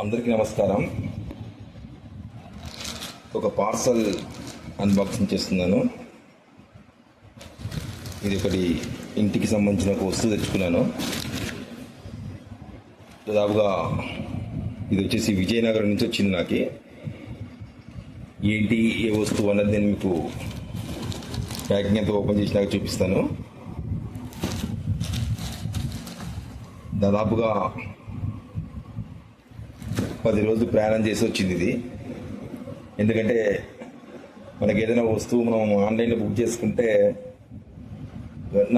అందరికీ నమస్కారం. ఒక పార్సల్ అన్బాక్సింగ్ చేస్తున్నాను. ఇది ఒకటి ఇంటికి సంబంధించిన ఒక వస్తువు తెచ్చుకున్నాను. దాదాపుగా ఇది వచ్చేసి విజయనగరం నుంచి వచ్చింది నాకు. ఏంటి ఏ వస్తువు అన్నది నేను మీకు ప్యాకింగ్ ఎంత ఓపెన్ చేసినాక చూపిస్తాను. దాదాపుగా పది రోజులు ప్రయాణం చేసి వచ్చింది ఇది. ఎందుకంటే మనకి ఏదైనా వస్తువు మనం ఆన్లైన్లో బుక్ చేసుకుంటే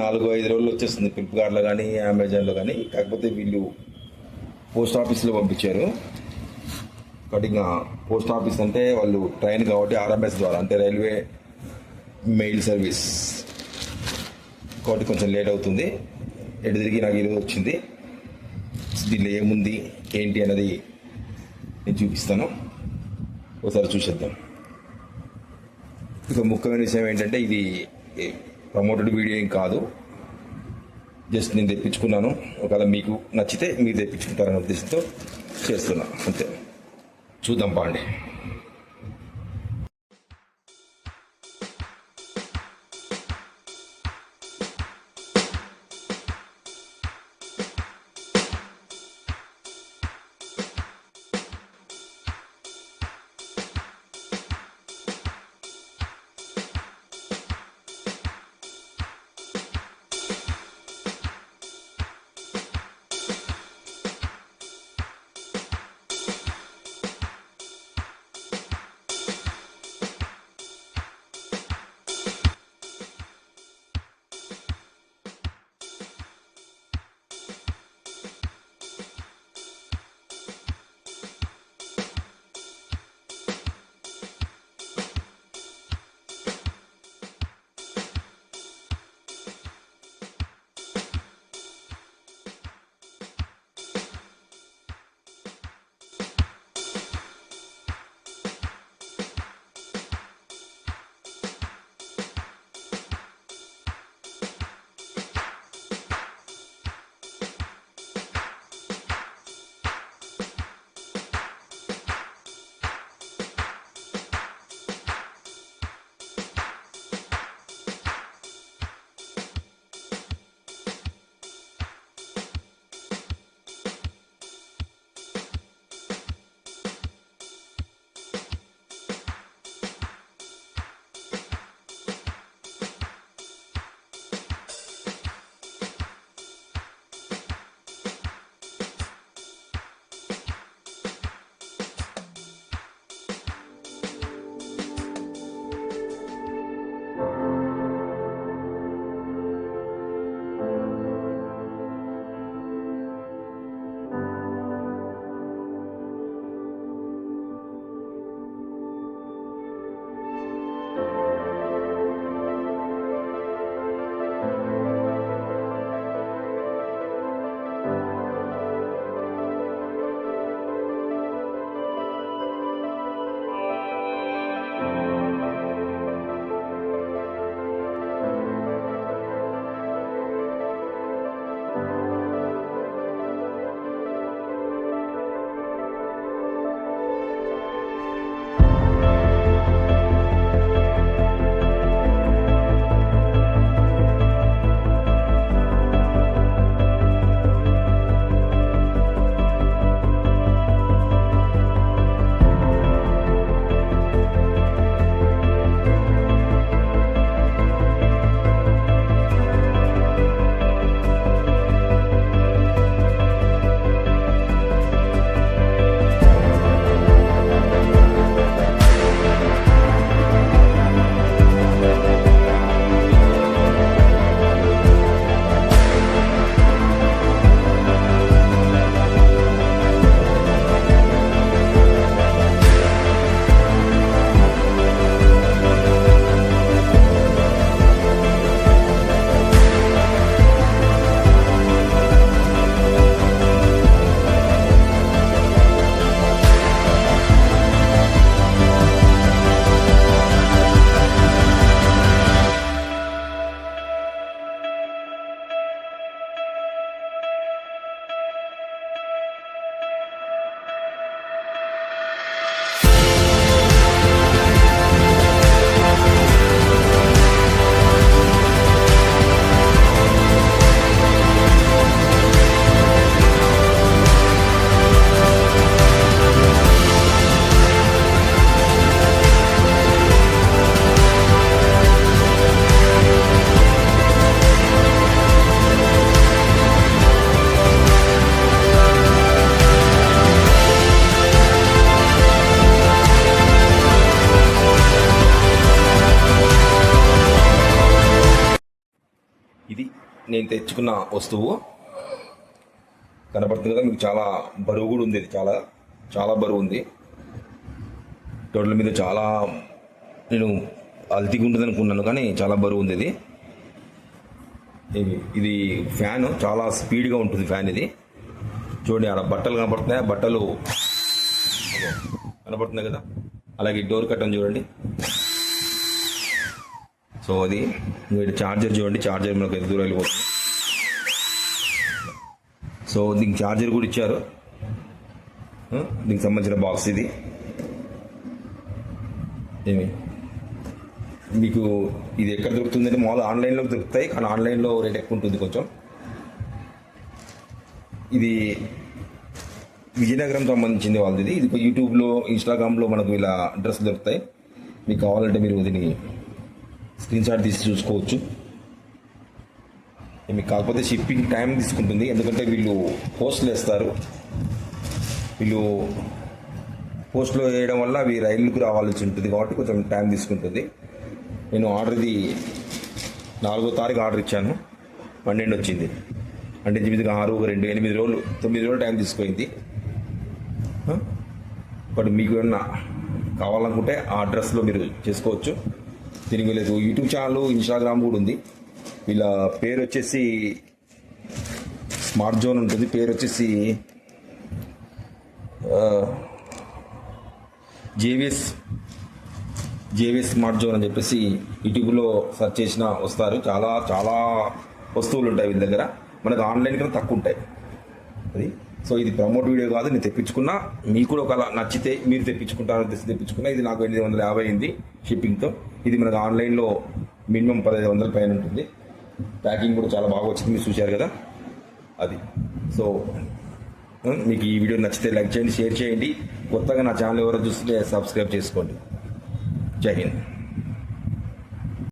నాలుగు ఐదు రోజులు వచ్చేస్తుంది. ఫ్లిప్కార్ట్లో కానీ అమెజాన్లో కానీ కాకపోతే వీళ్ళు పోస్ట్ ఆఫీస్లో పంపించారు. కాబట్టి ఇంకా పోస్ట్ ఆఫీస్ అంటే వాళ్ళు ట్రైన్ కాబట్టి ఆర్ఎంఎస్ ద్వారా అంటే రైల్వే మెయిల్ సర్వీస్. కాబట్టి కొంచెం లేట్ అవుతుంది. ఎటు తిరిగి నాకు ఈరోజు వచ్చింది. దీనిలో ఏముంది? ఏంటి అన్నది నేను చూపిస్తాను. ఒకసారి చూసేద్దాం. ఇక ముఖ్యమైన విషయం ఏంటంటే ఇది ప్రమోటెడ్ వీడియో ఏం కాదు. జస్ట్ నేను తెప్పించుకున్నాను. ఒకవేళ మీకు నచ్చితే మీరు తెప్పించుకుంటారనే ఉద్దేశంతో చేస్తున్నా. అంతే. చూద్దాం ఇది నేను తెచ్చుకున్న వస్తువు. కనపడుతుంది కదా మీకు చాలా బరువు కూడా ఉంది ఇది చాలా చాలా బరువు ఉంది. టోటల్ మీద చాలా నేను అల్తిగా ఉంటుంది అనుకున్నాను కానీ చాలా బరువు ఉంది ఇది. ఇది ఫ్యాన్ చాలా స్పీడ్గా ఉంటుంది ఫ్యాన్ ఇది. చూడండి ఆడ బట్టలు కనపడుతున్నాయి? ఆ బట్టలు కనపడుతున్నాయి కదా? అలాగే డోర్ కట్టని చూడండి. సో అది వీటి చార్జర్ చూడండి ఛార్జర్ మనకు ఎంత దూరం వెళ్ళిపోతుంది. సో దీనికి ఛార్జర్ కూడా ఇచ్చారు. దీనికి సంబంధించిన బాక్స్ ఇది. ఏమి? మీకు ఇది ఎక్కడ దొరుకుతుందంటే మామూలు ఆన్లైన్లో దొరుకుతాయి కానీ ఆన్లైన్లో రేట్ ఎక్కువ ఉంటుంది కొంచెం. ఇది విజయనగరం సంబంధించింది వాళ్ళది. ఇది ఇది యూట్యూబ్లో ఇన్స్టాగ్రామ్లో మనకు ఇలా అడ్రస్ దొరుకుతాయి. మీకు కావాలంటే మీరు దీన్ని స్క్రీన్ షాట్ తీసి చూసుకోవచ్చు. మీకు కాకపోతే షిప్పింగ్ టైం తీసుకుంటుంది. ఎందుకంటే వీళ్ళు పోస్టులు వేస్తారు. వీళ్ళు పోస్ట్లో వేయడం వల్ల అవి రైళ్ళకు రావాల్సి ఉంటుంది కాబట్టి కొంచెం టైం తీసుకుంటుంది. నేను ఆర్డర్ ఇది నాలుగో తారీఖు ఆర్డర్ ఇచ్చాను. పన్నెండు వచ్చింది. అంటే ఇంచుమించుగా ఆరు ఒక రెండు ఎనిమిది రోజులు తొమ్మిది రోజులు టైం తీసుకుంది బట్ మీకు ఏమన్నా కావాలనుకుంటే ఆ అడ్రస్లో మీరు చేసుకోవచ్చు. దీనికి లేదు యూట్యూబ్ ఛానల్ ఇన్స్టాగ్రామ్ కూడా ఉంది. వీళ్ళ పేరు వచ్చేసి స్మార్ట్ జోన్ ఉంటుంది. పేరు వచ్చేసి జేవిఎస్ జేవిఎస్ స్మార్ట్ జోన్ అని చెప్పేసి యూట్యూబ్లో సెర్చ్ చేసిన వస్తారు. చాలా చాలా వస్తువులు ఉంటాయి వీళ్ళ దగ్గర. మనకు ఆన్లైన్ కన్నా తక్కువ ఉంటాయి. అది సో ఇది ప్రమోట్ వీడియో కాదు నేను తెప్పించుకున్నా. మీకు కూడా ఒకవేళ నచ్చితే మీరు తెప్పించుకుంటారో తెచ్చి తెప్పించుకున్నా. ఇది నాకు ఎనిమిది వందల యాభై అయింది షిప్పింగ్తో ఇది మనకు ఆన్లైన్లో మినిమం పదహైదు వందల పైన ఉంటుంది. ప్యాకింగ్ కూడా చాలా బాగా వచ్చింది మీరు చూశారు కదా? అది. సో మీకు ఈ వీడియో నచ్చితే లైక్ చేయండి షేర్ చేయండి. కొత్తగా నా ఛానల్ ఎవరో చూస్తే సబ్స్క్రైబ్ చేసుకోండి. జై హింద్.